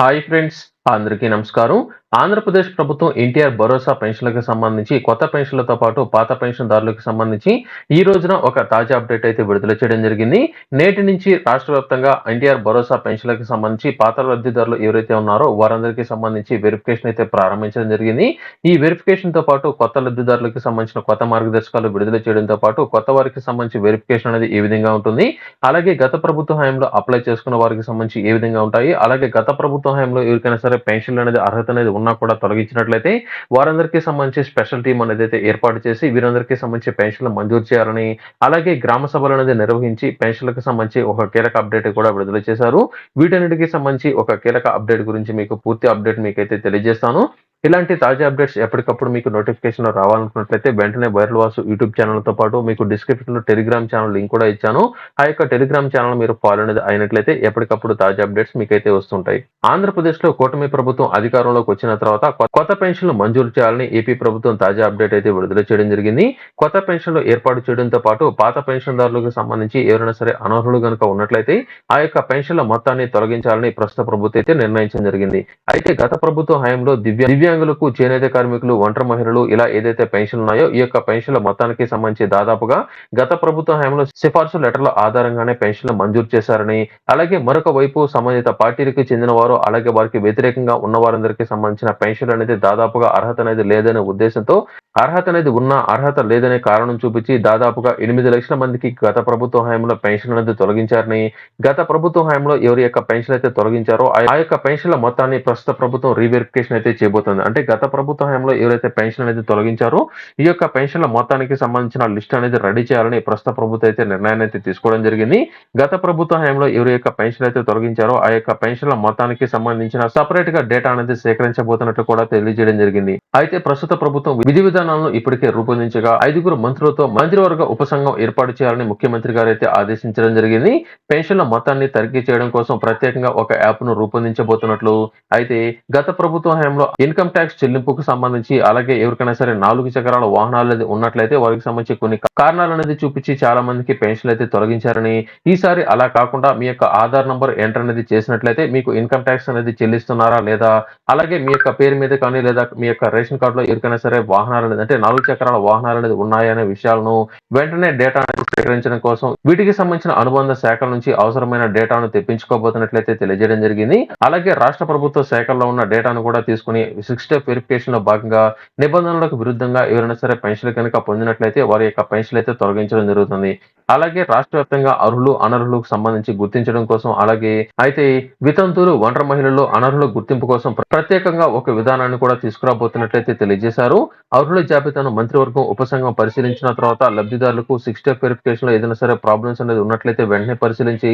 Hi friends, అందరికీ నమస్కారం. ఆంధ్రప్రదేశ్ ప్రభుత్వం ఎన్టీఆర్ భరోసా పెన్షన్లకు సంబంధించి కొత్త పెన్షన్లతో పాటు పాత పెన్షన్దారులకు సంబంధించి ఈ రోజున ఒక తాజా అప్డేట్ అయితే విడుదల చేయడం జరిగింది. నేటి నుంచి రాష్ట్ర వ్యాప్తంగా ఎన్టీఆర్ భరోసా పెన్షన్లకు సంబంధించి పాత లబ్ధిదారులు ఎవరైతే ఉన్నారో వారందరికీ సంబంధించి వెరిఫికేషన్ అయితే ప్రారంభించడం జరిగింది. ఈ వెరిఫికేషన్తో పాటు కొత్త లబ్ధిదారులకు సంబంధించిన కొత్త మార్గదర్శకాలు విడుదల చేయడంతో పాటు కొత్త వారికి సంబంధించి వెరిఫికేషన్ అనేది ఏ విధంగా ఉంటుంది అలాగే గత ప్రభుత్వ హయాంలో అప్లై చేసుకున్న వారికి సంబంధించి ఏ విధంగా ఉంటాయి అలాగే గత ప్రభుత్వ హయాంలో ఎవరికైనా సరే పెన్షన్ అనేది అర్హత అనేది ఉన్నా కూడా తొలగించినట్లయితే వారందరికీ సంబంధించి స్పెషల్ టీం అనేది అయితే ఏర్పాటు చేసి వీరందరికీ సంబంధించి పెన్షన్లు మంజూరు చేయాలని అలాగే గ్రామ సభలు అనేది నిర్వహించి పెన్షన్లకు సంబంధించి ఒక కీలక అప్డేట్ కూడా విడుదల చేశారు. వీటన్నిటికీ సంబంధించి ఒక కీలక అప్డేట్ గురించి మీకు పూర్తి అప్డేట్ మీకైతే తెలియజేస్తాను. ఇలాంటి తాజా అప్డేట్స్ ఎప్పటికప్పుడు మీకు నోటిఫికేషన్ రావాలనుకున్నట్లయితే వెంటనే వైరల్ వాసు యూట్యూబ్ ఛానల్తో పాటు మీకు డిస్క్రిప్షన్లో టెలిగ్రామ్ ఛానల్ లింక్ కూడా ఇచ్చాను. ఆ యొక్క టెలిగ్రామ్ ఛానల్ మీరు ఫాలో అనేది అయినట్లయితే ఎప్పటికప్పుడు తాజా అప్డేట్స్ మీకైతే వస్తుంటాయి. ఆంధ్రప్రదేశ్లో కూటమి ప్రభుత్వం అధికారంలోకి వచ్చిన తర్వాత కొత్త పెన్షన్లు మంజూరు చేయాలని ఏపీ ప్రభుత్వం తాజా అప్డేట్ అయితే విడుదల చేయడం జరిగింది. కొత్త పెన్షన్లు ఏర్పాటు చేయడంతో పాటు పాత పెన్షన్దారులకు సంబంధించి ఎవరైనా సరే అనర్హులు గనుక ఉన్నట్లయితే ఆ యొక్క పెన్షన్ల మొత్తాన్ని తొలగించాలని ప్రస్తుత ప్రభుత్వం అయితే నిర్ణయించడం జరిగింది. అయితే గత ప్రభుత్వ హయాంలో దివ్య దివ్యాంగులకు చేనేత కార్మికులు ఒంటరి మహిళలు ఇలా ఏదైతే పెన్షన్లు ఉన్నాయో ఈ యొక్క పెన్షన్ల మొత్తానికి సంబంధించి దాదాపుగా గత ప్రభుత్వ హయాంలో సిఫార్సు లెటర్ల ఆధారంగానే పెన్షన్లు మంజూరు చేశారని అలాగే మరొక వైపు సంబంధిత పార్టీలకు చెందిన వారు అలాగే వారికి వ్యతిరేకంగా ఉన్న వారందరికీ సంబంధించిన పెన్షన్ అనేది దాదాపుగా అర్హత అనేది లేదనే ఉద్దేశంతో అర్హత అనేది ఉన్న అర్హత లేదనే కారణం చూపించి దాదాపుగా ఎనిమిది లక్షల మందికి గత ప్రభుత్వ హయాంలో పెన్షన్ అనేది తొలగించారని గత ప్రభుత్వ హయాంలో ఎవరి యొక్క పెన్షన్ అయితే తొలగించారో ఆ యొక్క పెన్షన్ల మొత్తాన్ని ప్రస్తుత ప్రభుత్వం రీవెరిఫికేషన్ అయితే చేయబోతుంది. అంటే గత ప్రభుత్వ హయాంలో ఎవరైతే పెన్షన్ అనేది తొలగించారో ఈ యొక్క పెన్షన్ల మొత్తానికి సంబంధించిన లిస్ట్ అనేది రెడీ చేయాలని ప్రస్తుత ప్రభుత్వం అయితే నిర్ణయాన్ని అయితే తీసుకోవడం జరిగింది. గత ప్రభుత్వ హయాంలో ఎవరి యొక్క పెన్షన్ అయితే తొలగించారో ఆ యొక్క పెన్షన్ల మొత్తానికి సంబంధించిన సపరేట్గా డేటా అనేది సేకరించబోతున్నట్టు కూడా తెలియజేయడం జరిగింది. అయితే ప్రస్తుత ప్రభుత్వం విధి విధానాలను ఇప్పటికే రూపొందించగా ఐదుగురు మంత్రులతో మంత్రివర్గ ఉపసంఘం ఏర్పాటు చేయాలని ముఖ్యమంత్రి గారు అయితే ఆదేశించడం జరిగింది. పెన్షన్ల మొత్తాన్ని తనిఖీ చేయడం కోసం ప్రత్యేకంగా ఒక యాప్ను రూపొందించబోతున్నట్లు. అయితే గత ప్రభుత్వ హయాంలో ఇన్కమ్ ట్యాక్స్ చెల్లింపుకు సంబంధించి అలాగే ఎవరికైనా సరే నాలుగు చక్రాల వాహనాలు అనేది ఉన్నట్లయితే వారికి సంబంధించి కొన్ని కారణాలు అనేది చూపించి చాలా మందికి పెన్షన్లు అయితే తొలగించారని. ఈసారి అలా కాకుండా మీ యొక్క ఆధార్ నంబర్ ఎంటర్ అనేది చేసినట్లయితే మీకు ఇన్కమ్ ట్యాక్స్ అనేది చెల్లిస్తున్నారా లేదా? అలాగే మీ యొక్క పేరు మీద కానీ లేదా మీ యొక్క రేషన్ కార్డులో ఎవరికైనా సరే వాహనాలు అనేది అంటే నాలుగు చక్రాల వాహనాలు అనేది ఉన్నాయనే విషయాలను వెంటనే డేటా సేకరించడం కోసం వీటికి సంబంధించిన అనుబంధ శాఖల నుంచి అవసరమైన డేటాను తెప్పించుకోబోతున్నట్లయితే తెలియజేయడం జరిగింది. అలాగే రాష్ట్ర ప్రభుత్వ శాఖల్లో ఉన్న డేటాను కూడా తీసుకుని సిక్స్ స్టెప్ వెరిఫికేషన్లో భాగంగా నిబంధనలకు విరుద్ధంగా ఎవరైనా సరే పెన్షన్ కనుక పొందినట్లయితే వారి యొక్క పెన్షన్ అయితే తొలగించడం జరుగుతుంది. అలాగే రాష్ట్ర వ్యాప్తంగా అర్హులు అనర్హులకు సంబంధించి గుర్తించడం కోసం అలాగే అయితే వితంతులు ఒంటరి మహిళలు అనర్హుల గుర్తింపు కోసం ప్రత్యేకంగా ఒక విధానాన్ని కూడా తీసుకురాబోతున్నట్లయితే తెలియజేశారు. అర్హుల జాబితాను మంత్రివర్గం ఉపసంఘం పరిశీలించిన తర్వాత లబ్ధిదారులకు సిక్స్ స్టెప్ వెరిఫికేషన్లో ఏదైనా సరే ప్రాబ్లమ్స్ అనేది ఉన్నట్లయితే వెంటనే పరిశీలించి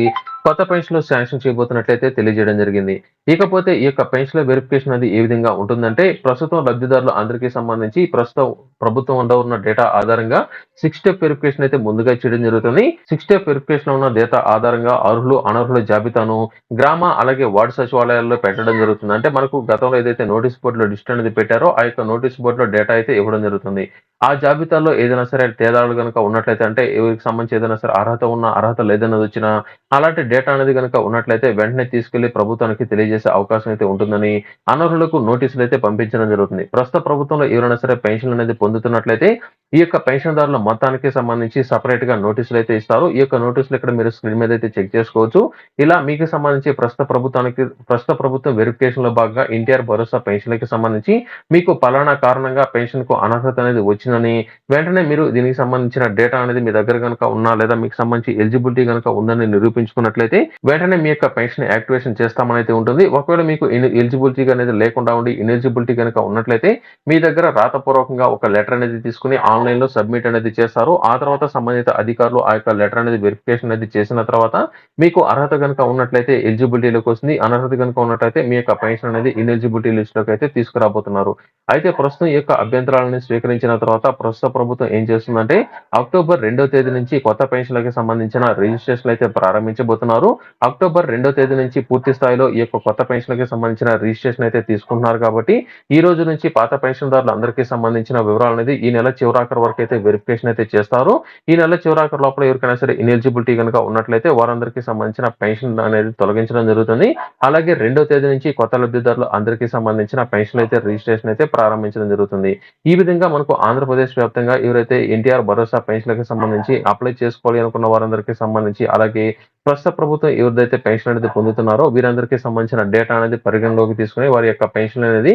కొత్త పెన్షన్ శాంక్షన్ చేయబోతున్నట్లయితే తెలియజేయడం జరిగింది. ఇకపోతే ఈ యొక్క పెన్షన్ల వెరిఫికేషన్ అది ఏ విధంగా ఉంటుందంటే ప్రస్తుతం లబ్ధిదారులు అందరికీ సంబంధించి ప్రస్తుతం ప్రభుత్వంలో ఉన్న డేటా ఆధారంగా సిక్స్ స్టెప్ వెరిఫికేషన్ అయితే ముందుగా చేయడం జరుగుతుంది. సిక్స్ స్టెప్ వెరిఫికేషన్ ఉన్న డేటా ఆధారంగా అర్హులు అనర్హుల జాబితాను గ్రామ అలాగే వార్డు సచివాలయాల్లో పెట్టడం జరుగుతుంది. అంటే మనకు గతంలో ఏదైతే నోటీస్ బోర్డులో లిస్ట్ అనేది పెట్టారో ఆ యొక్క నోటీస్ బోర్డులో డేటా అయితే ఇవ్వడం జరుగుతుంది. ఆ జాబితాలో ఏదైనా సరే తేడాలు కనుక ఉన్నట్లయితే అంటే ఎవరికి సంబంధించి ఏదైనా సరే అర్హత ఉన్న అర్హత లేదన్నది వచ్చినా అలాంటి డేటా అనేది కనుక ఉన్నట్లయితే వెంటనే తీసుకెళ్ళి ప్రభుత్వానికి తెలియజేసే అవకాశం అయితే ఉంటుందని అనర్హులకు నోటీసులు అయితే పంపించడం జరుగుతుంది. ప్రస్తుత ప్రభుత్వంలో ఎవరైనా సరే పెన్షన్ అనేది పొందుతున్నట్లయితే ఈ యొక్క పెన్షన్దారుల మొత్తానికి సంబంధించి సపరేట్గా నోటీసులు అయితే ఇస్తారు. ఈ యొక్క నోటీసులు ఇక్కడ మీరు స్క్రీన్ మీద అయితే చెక్ చేసుకోవచ్చు. ఇలా మీకు సంబంధించి ప్రస్తుత ప్రభుత్వానికి ప్రస్తుత ప్రభుత్వం వెరిఫికేషన్లో భాగంగా ఎన్టీఆర్ భరోసా పెన్షన్లకి సంబంధించి మీకు పలానా కారణంగా పెన్షన్కు అనర్హత అనేది వచ్చి ఇచ్చినని వెంటనే మీరు దీనికి సంబంధించిన డేటా అనేది మీ దగ్గర కనుక ఉన్నా లేదా మీకు సంబంధించి ఎలిజిబిలిటీ కనుక ఉందని నిరూపించుకున్నట్లయితే వెంటనే మీ యొక్క పెన్షన్ యాక్టివేషన్ చేస్తామని అయితే ఉంటుంది. ఒకవేళ మీకు ఎలిజిబిలిటీ అనేది లేకుండా ఉండి ఇనెలిజిబిలిటీ కనుక ఉన్నట్లయితే మీ దగ్గర రాతపూర్వకంగా ఒక లెటర్ అనేది తీసుకుని ఆన్లైన్లో సబ్మిట్ అనేది చేస్తారు. ఆ తర్వాత సంబంధిత అధికారులు ఆ యొక్క లెటర్ అనేది వెరిఫికేషన్ అనేది చేసిన తర్వాత మీకు అర్హత కనుక ఉన్నట్లయితే ఎలిజిబిలిటీలోకి వస్తుంది. అనర్హత కనుక ఉన్నట్లయితే మీ యొక్క పెన్షన్ అనేది ఇనెలిజిబిలిటీ లిస్ట్లోకి అయితే తీసుకురాబోతున్నారు. అయితే ప్రస్తుతం ఈ యొక్క అభ్యంతరాలను స్వీకరించిన తర్వాత తర్వాత ప్రస్తుత ప్రభుత్వం ఏం చేస్తుందంటే అక్టోబర్ రెండో తేదీ నుంచి కొత్త పెన్షన్లకి సంబంధించిన రిజిస్ట్రేషన్ అయితే ప్రారంభించబోతున్నారు. అక్టోబర్ రెండో తేదీ నుంచి పూర్తి స్థాయిలో ఈ యొక్క కొత్త పెన్షన్లకి సంబంధించిన రిజిస్ట్రేషన్ అయితే తీసుకుంటున్నారు కాబట్టి ఈ రోజు నుంచి పాత పెన్షన్దారులు అందరికీ సంబంధించిన వివరాలు అనేది ఈ నెల చివరాఖరు వరకు అయితే వెరిఫికేషన్ అయితే చేస్తారు. ఈ నెల చివరాఖరు లోపల ఎవరికైనా సరే ఇనెలిజిబిలిటీ కనుక ఉన్నట్లయితే వారందరికీ సంబంధించిన పెన్షన్ అనేది తొలగించడం జరుగుతుంది. అలాగే రెండో తేదీ నుంచి కొత్త లబ్ధిదారులు అందరికీ సంబంధించిన పెన్షన్ అయితే రిజిస్ట్రేషన్ అయితే ప్రారంభించడం జరుగుతుంది. ఈ విధంగా మనకు ఆంధ్ర ఆంధ్రప్రదేశ్ వ్యాప్తంగా ఎవరైతే ఎన్టీఆర్ భరోసా పెన్షన్లకు సంబంధించి అప్లై చేసుకోవాలి అనుకున్న వారందరికీ సంబంధించి అలాగే ప్రస్తుత ప్రభుత్వం ఎవరిదైతే పెన్షన్ అనేది పొందుతున్నారో వీరందరికీ సంబంధించిన డేటా అనేది పరిగణలోకి తీసుకుని వారి యొక్క పెన్షన్ అనేది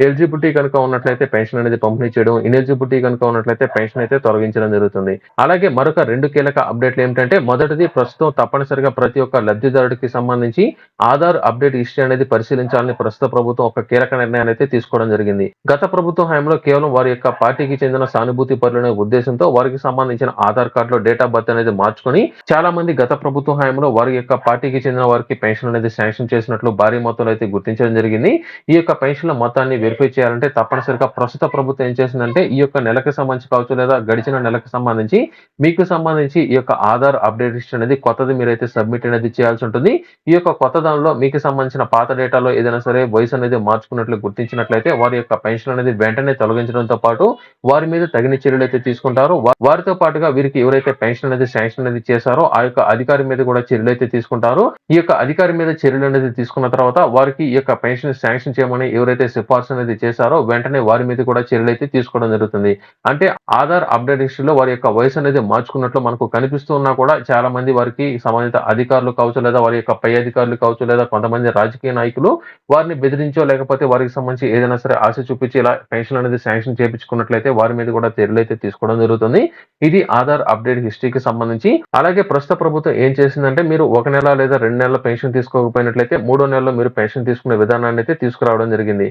ఎలిజిబిలిటీ కనుక ఉన్నట్లయితే పెన్షన్ అనేది పంపిణీ చేయడం ఇనెలిజిబిలిటీ కనుక ఉన్నట్లయితే పెన్షన్ అయితే తొలగించడం జరుగుతుంది. అలాగే మరొక రెండు కీలక అప్డేట్లు ఏమిటంటే మొదటిది ప్రస్తుతం తప్పనిసరిగా ప్రతి ఒక్క లబ్ధిదారుడికి సంబంధించి ఆధార్ అప్డేట్ హిస్టరీ అనేది పరిశీలించాలని ప్రస్తుత ప్రభుత్వం ఒక కీలక నిర్ణయాన్ని అయితే తీసుకోవడం జరిగింది. గత ప్రభుత్వ హయాంలో కేవలం వారి యొక్క పార్టీకి చెందిన సానుభూతి పరులనే ఉద్దేశంతో వారికి సంబంధించిన ఆధార్ కార్డులో డేట్ ఆఫ్ బర్త్ అనేది మార్చుకొని చాలా మంది గత ప్రభుత్వ హయాంలో వారి యొక్క పార్టీకి చెందిన వారికి పెన్షన్ అనేది శాంక్షన్ చేసినట్లు భారీ మొత్తంలో అయితే గుర్తించడం జరిగింది. ఈ యొక్క పెన్షన్ల మొత్తాన్ని వెరిఫై చేయాలంటే తప్పనిసరిగా ప్రస్తుత ప్రభుత్వం ఏం చేసిందంటే ఈ యొక్క నెలకు సంబంధించి కావచ్చు లేదా గడిచిన నెలకు సంబంధించి మీకు సంబంధించి ఈ యొక్క ఆధార్ అప్డేట్ అనేది కొత్తది మీరైతే సబ్మిట్ అనేది చేయాల్సి ఉంటుంది. ఈ యొక్క కొత్త దానిలో మీకు సంబంధించిన పాత డేటాలో ఏదైనా సరే వయసు అనేది మార్చుకున్నట్లు గుర్తించినట్లయితే వారి యొక్క పెన్షన్ అనేది వెంటనే తొలగించడంతో పాటు వారి మీద తగిన చర్యలు అయితే తీసుకుంటారు. వారితో పాటుగా వీరికి ఎవరైతే పెన్షన్ అనేది శాంక్షన్ అనేది చేశారో ఆ యొక్క అధికారి మీద కూడా చర్యలు అయితే తీసుకుంటారు. ఈ యొక్క అధికారి మీద చర్యలు అనేది తీసుకున్న తర్వాత వారికి ఈ యొక్క పెన్షన్ శాంక్షన్ చేయమని ఎవరైతే సిఫార్సు అనేది చేశారో వెంటనే వారి మీద కూడా చర్యలు అయితే తీసుకోవడం జరుగుతుంది. అంటే ఆధార్ అప్డేట్ హిస్టరీలో వారి యొక్క వయసు అనేది మార్చుకున్నట్లు మనకు కనిపిస్తూ ఉన్నా కూడా చాలా మంది వారికి సంబంధిత అధికారులు కావచ్చు లేదా వారి యొక్క పై అధికారులు కావచ్చు లేదా కొంతమంది రాజకీయ నాయకులు వారిని బెదిరించో లేకపోతే వారికి సంబంధించి ఏదైనా సరే ఆశ చూపించి ఇలా పెన్షన్ అనేది శాంక్షన్ చేయించుకున్నట్లయితే వారి మీద కూడా చర్యలు అయితే తీసుకోవడం జరుగుతుంది. ఇది ఆధార్ అప్డేట్ హిస్టరీకి సంబంధించి. అలాగే ప్రస్తుత ప్రభుత్వం ఏం చేసిందంటే మీరు ఒక నెల లేదా రెండు నెలల పెన్షన్ తీసుకోకపోయినట్లయితే మూడో నెలలో మీరు పెన్షన్ తీసుకునే విధానాన్ని అయితే తీసుకురావడం జరిగింది.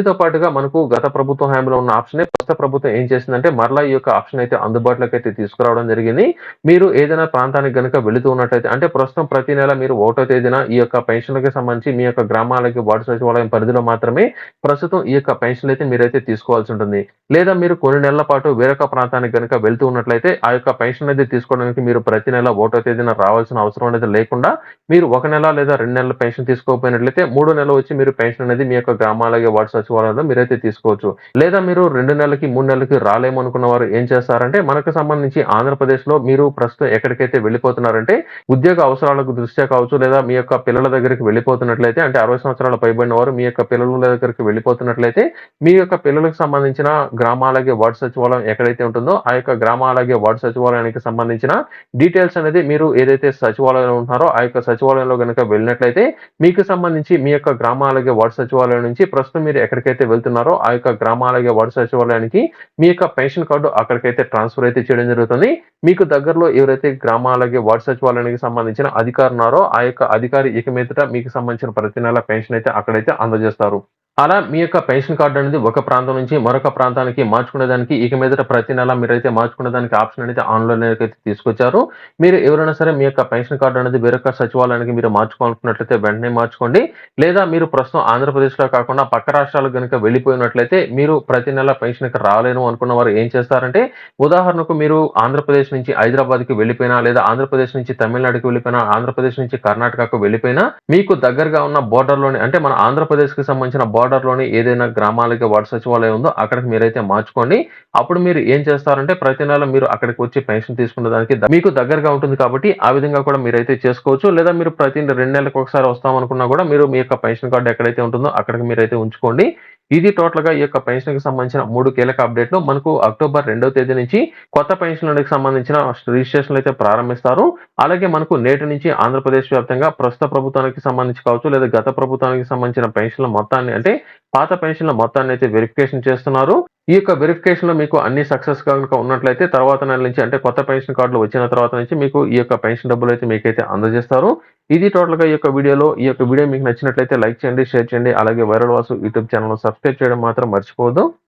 దీనితో పాటుగా మనకు గత ప్రభుత్వం హామీలో ఉన్న ఆప్షన్ ప్రస్తుత ప్రభుత్వం ఏం చేసిందంటే మరలా ఈ యొక్క ఆప్షన్ అయితే అందుబాటులోకి అయితే తీసుకురావడం జరిగింది. మీరు ఏదైనా ప్రాంతానికి గనుక వెళుతూ ఉన్నట్టయితే అంటే ప్రస్తుతం ప్రతి నెల మీరు ఒకటో తేదీన ఈ యొక్క పెన్షన్లకు సంబంధించి మీ యొక్క గ్రామాలకి వార్డు సచివాలయం పరిధిలో మాత్రమే ప్రస్తుతం ఈ యొక్క పెన్షన్ అయితే మీరైతే తీసుకోవాల్సి ఉంటుంది. లేదా మీరు కొన్ని నెలల పాటు వేరొక ప్రాంతానికి గనుక వెళ్తూ ఉన్నట్లయితే ఆ యొక్క పెన్షన్ అనేది తీసుకోవడానికి మీరు ప్రతి నెల ఒకటో తేదీన రావాల్సిన అవసరం అనేది లేకుండా మీరు ఒక నెల లేదా రెండు నెలల పెన్షన్ తీసుకోకపోయినట్లయితే మూడో నెల వచ్చి మీరు పెన్షన్ అనేది మీ యొక్క గ్రామాలకి వార్డు సచివాలయంలో మీరైతే తీసుకోవచ్చు. లేదా మీరు రెండు నెలలకి మూడు నెలలకి రాలేమనుకున్న వారు ఏం చేస్తారంటే మనకు సంబంధించి ఆంధ్రప్రదేశ్లో మీరు ప్రస్తుతం ఎక్కడికైతే వెళ్ళిపోతున్నారంటే ఉద్యోగ అవసరాలకు దృష్ట్యా కావచ్చు లేదా మీ యొక్క పిల్లల దగ్గరికి వెళ్ళిపోతున్నట్లయితే అంటే అరవై సంవత్సరాల పైబడిన వారు మీ యొక్క పిల్లల దగ్గరికి వెళ్ళిపోతున్నట్లయితే మీ యొక్క పిల్లలకు సంబంధించిన గ్రామాలగే వార్డు సచివాలయం ఎక్కడైతే ఉంటుందో ఆ యొక్క గ్రామాలగే వార్డు సచివాలయానికి సంబంధించిన డీటెయిల్స్ అనేది మీరు ఏదైతే సచివాలయంలో ఉంటున్నారో ఆ యొక్క సచివాలయంలో కనుక వెళ్ళినట్లయితే మీకు సంబంధించి మీ యొక్క గ్రామాలగే వార్డు సచివాలయం నుంచి ప్రస్తుతం మీరు ఎక్కడికైతే వెళ్తున్నారో ఆ యొక్క గ్రామాలగే వార్డు సచివాలయానికి మీ యొక్క పెన్షన్ కార్డు అక్కడికైతే ట్రాన్స్ఫర్ అయితే చేయడం జరుగుతుంది. మీకు దగ్గరలో ఎవరైతే గ్రామాలగే వార్డు సచివాలయానికి సంబంధించిన అధికారు ఉన్నారో ఆ యొక్క అధికారి ఇక మీదట మీకు సంబంధించిన ప్రతి నెల పెన్షన్ అయితే అక్కడైతే అందజేస్తారు. అలా మీ యొక్క పెన్షన్ కార్డు అనేది ఒక ప్రాంతం నుంచి మరొక ప్రాంతానికి మార్చుకునేదానికి ఇక మీదట ప్రతి నెల మీరైతే మార్చుకునేదానికి ఆప్షన్ అనేది ఆన్లైన్ అయితే తీసుకొచ్చారు. మీరు ఎవరైనా సరే మీ యొక్క పెన్షన్ కార్డు అనేది వేరొక సచివాలయానికి మీరు మార్చుకోవాలనుకున్నట్లయితే వెంటనే మార్చుకోండి. లేదా మీరు ప్రస్తుతం ఆంధ్రప్రదేశ్లో కాకుండా పక్క రాష్ట్రాలకు కనుక వెళ్ళిపోయినట్లయితే మీరు ప్రతి నెల పెన్షన్కి రాలేను అనుకున్న వారు ఏం చేస్తారంటే ఉదాహరణకు మీరు ఆంధ్రప్రదేశ్ నుంచి హైదరాబాద్కి వెళ్ళిపోయినా లేదా ఆంధ్రప్రదేశ్ నుంచి తమిళనాడుకి వెళ్ళిపోయినా ఆంధ్రప్రదేశ్ నుంచి కర్ణాటకకు వెళ్ళిపోయినా మీకు దగ్గరగా ఉన్న బోర్డర్లోని అంటే మన ఆంధ్రప్రదేశ్కి సంబంధించిన బోర్డర్ లోని ఏదైనా గ్రామాలకి వార్డు సచివాలయం ఉందో అక్కడికి మీరైతే మార్చుకోండి. అప్పుడు మీరు ఏం చేస్తారంటే ప్రతి నెల మీరు అక్కడికి వచ్చి పెన్షన్ తీసుకునే దానికి మీకు దగ్గరగా ఉంటుంది కాబట్టి ఆ విధంగా కూడా మీరైతే చేసుకోవచ్చు. లేదా మీరు ప్రతి రెండు నెలలకు ఒకసారి వస్తామనుకున్నా కూడా మీరు మీ యొక్క పెన్షన్ కార్డు ఎక్కడైతే ఉంటుందో అక్కడికి మీరైతే ఉంచుకోండి. ఇది టోటల్గా ఈ యొక్క పెన్షన్కి సంబంధించిన మూడు కీలక అప్డేట్లు. మనకు అక్టోబర్ రెండవ తేదీ నుంచి కొత్త పెన్షన్లకు సంబంధించిన రిజిస్ట్రేషన్లు అయితే ప్రారంభిస్తారు. అలాగే మనకు నేటి నుంచి ఆంధ్రప్రదేశ్ వ్యాప్తంగా ప్రస్తుత ప్రభుత్వానికి సంబంధించి కావచ్చు లేదా గత ప్రభుత్వానికి సంబంధించిన పెన్షన్ల మొత్తాన్ని అంటే పాత పెన్షన్ల మొత్తాన్ని అయితే వెరిఫికేషన్ చేస్తున్నారు. ఈ యొక్క వెరిఫికేషన్లో మీకు అన్ని సక్సెస్ కనుక ఉన్నట్లయితే తర్వాత నెల నుంచి అంటే కొత్త పెన్షన్ కార్డులు వచ్చిన తర్వాత నుంచి మీకు ఈ యొక్క పెన్షన్ డబ్బులు అయితే మీకైతే అందజేస్తారు. ఇది టోటల్గా ఈ యొక్క వీడియోలో. ఈ యొక్క వీడియో మీకు నచ్చినట్లయితే లైక్ చేయండి షేర్ చేయండి అలాగే viral Vasu YouTube channel subscribe చేయడం మాత్రం మర్చిపోవద్దు.